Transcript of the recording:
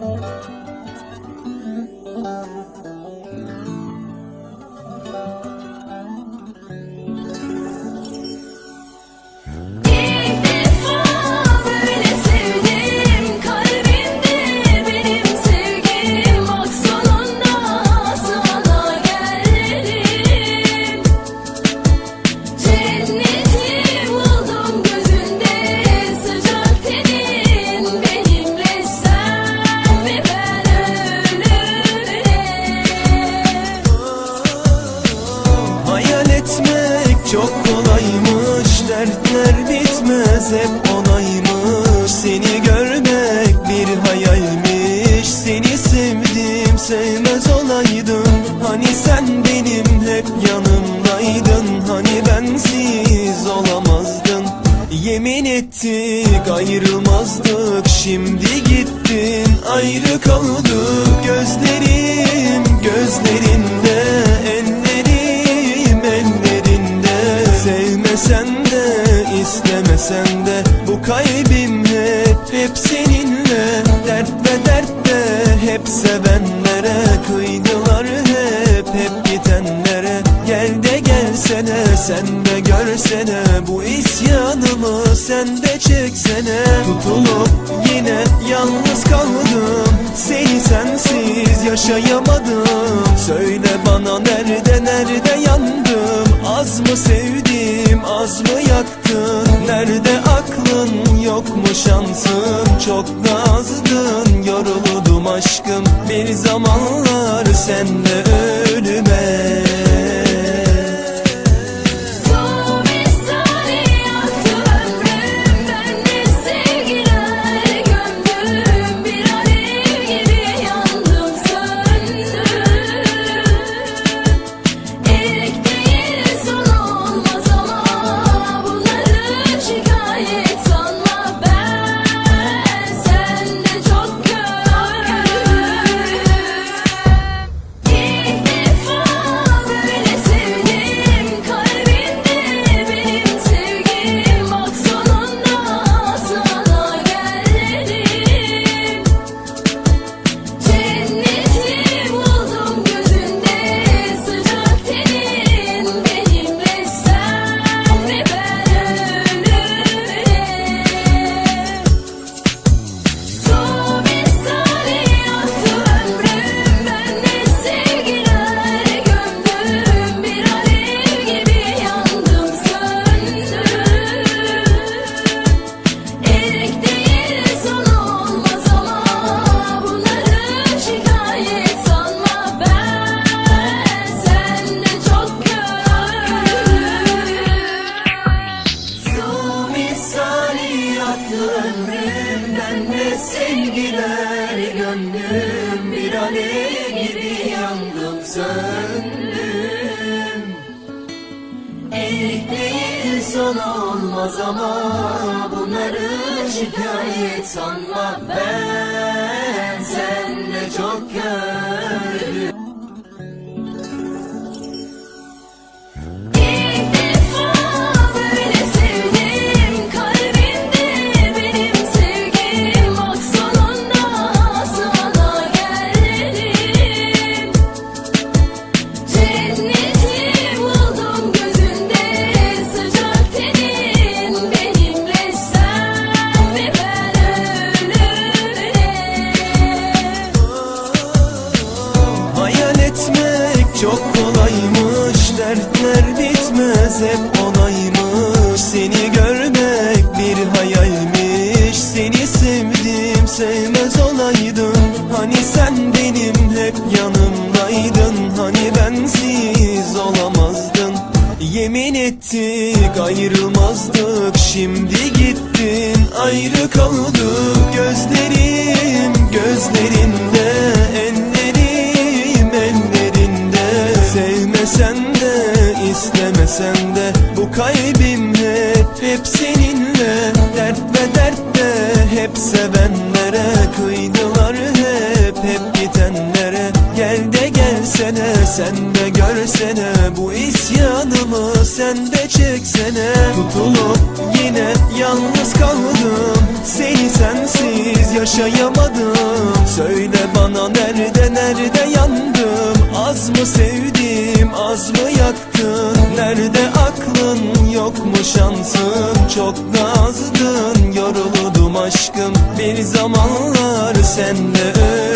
Música bitmez hep onaymış. Seni görmek bir hayalmiş. Seni sevdim sevmez olaydım. Hani sen benim hep yanımdaydın. Hani bensiz olamazdın. Yemin ettik ayrılmazdık. Şimdi gittin ayrı kaldık. Gözlerim istemesen de Bu kalbim hep hep seninle Dert ve dertte hep sevenlere Kıydılar hep hep gitenlere. Gel de gelsene sen de görsene Bu isyanımı sen de çeksene. Tutulup yine yalnız kaldım Seni sensiz yaşayamadım. Söyle bana nerede nerede yandım? Az mı sevdim az mı yaktın misali yaktı ömrüm Ben de sevgiler gönlüm Bir alev gibi yandım söndüm. Erik değil son olmaz ama Bunları şikayet sanma. Ben Sen çok gördüm çok kolaymış Dertler bitmez hep onaymış. Seni görmek bir hayalmiş. Seni sevdim sevmez olaydım. Hani sen benim hep yanımdaydın. Hani bensiz olamazdın. Yemin ettik ayrılmazdık. Şimdi gittin ayrı kaldık. Gözlerim gözlerinde versen de Bu kalbim hep, hep seninle. Dert ve dert de hep sevenlere Kıydılar hep, hep gidenlere Gel de gelsene, sen de görsene Bu isyanımı sen de çeksene. Tutulup yine yalnız kaldım Seni sensiz yaşayamadım. Söyle bana nerede nerede yandım? Az mı sevdim mu şansın Çok da azdın yoruludum aşkım. Bir zamanlar sen de